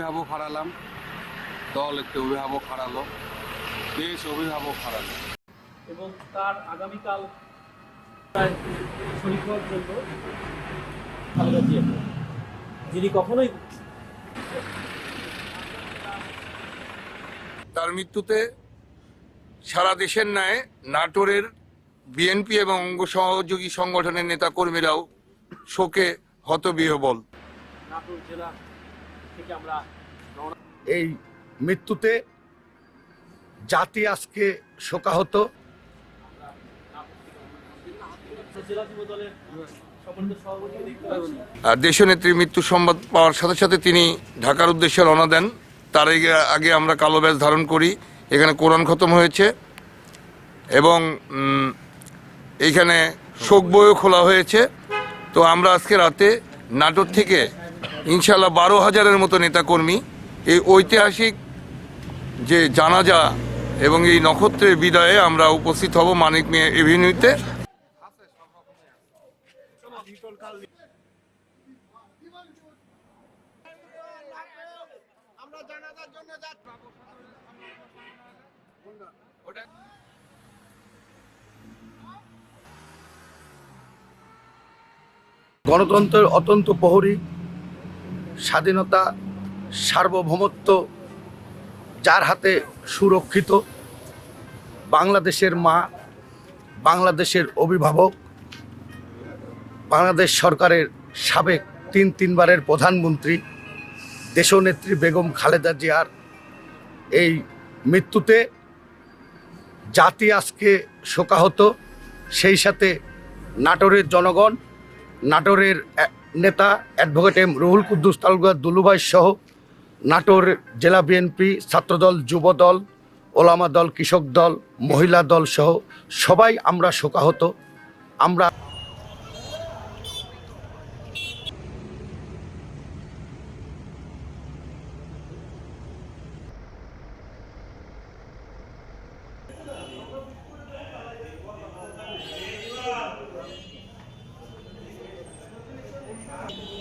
অভিভাবক হারালাম দল একটি অভিভাবক হারালো দেশ অভিভাবক হারালো। এবং তার আগামীকাল প্রায় হওয়ার জন্য খালেদা জিয়া যিনি কখনোই তার মৃত্যুতে সারা দেশের ন্যায় নাটোরের বিএনপি এবং অঙ্গ সহযোগী সংগঠনের নেতাকর্মীরাও শোকে হতবিহবল। নাটোর জেলা থেকে আমরা এই মৃত্যুতে জাতি আজকে শোকাহত। দেশনেত্রীর মৃত্যু সংবাদ পাওয়ার সাথে সাথে তিনি ঢাকার উদ্দেশ্যে রওনা দেন। তার আগে আগে আমরা কালো ব্যাজ ধারণ করি। এখানে কোরআন খতম হয়েছে এবং উম, এইখানে শোক বইও খোলা হয়েছে। তো আমরা আজকে রাতে নাটোর থেকে ইনশাল্লাহ বারো হাজারের মতো নেতাকর্মী। এই ঐতিহাসিক যে জানাজা এবং এই নক্ষত্রের বিদায়ে আমরা উপস্থিত হব মানিক মিয়া এভিনিউতে। গণতন্ত্রের অত্যন্ত প্রহরী স্বাধীনতা, সার্বভৌমত্ব যার হাতে সুরক্ষিত বাংলাদেশের মা, বাংলাদেশের অভিভাবক, বাংলাদেশ সরকারের সাবেক তিন তিনবারের প্রধানমন্ত্রী দেশনেত্রী বেগম খালেদা জিয়ার এই মৃত্যুতে জাতি আজকে শোকাহত। সেই সাথে নাটোরের জনগণ, নাটোরের নেতা অ্যাডভোকেট এম রুহুল কুদ্দুস তালুকদার দুলুভাই সহ নাটোর জেলা বিএনপি, ছাত্রদল যুব দল ওলামা দল, কৃষক দল, মহিলা দল সহ সবাই আমরা শোকাহত। আমরা Gracias.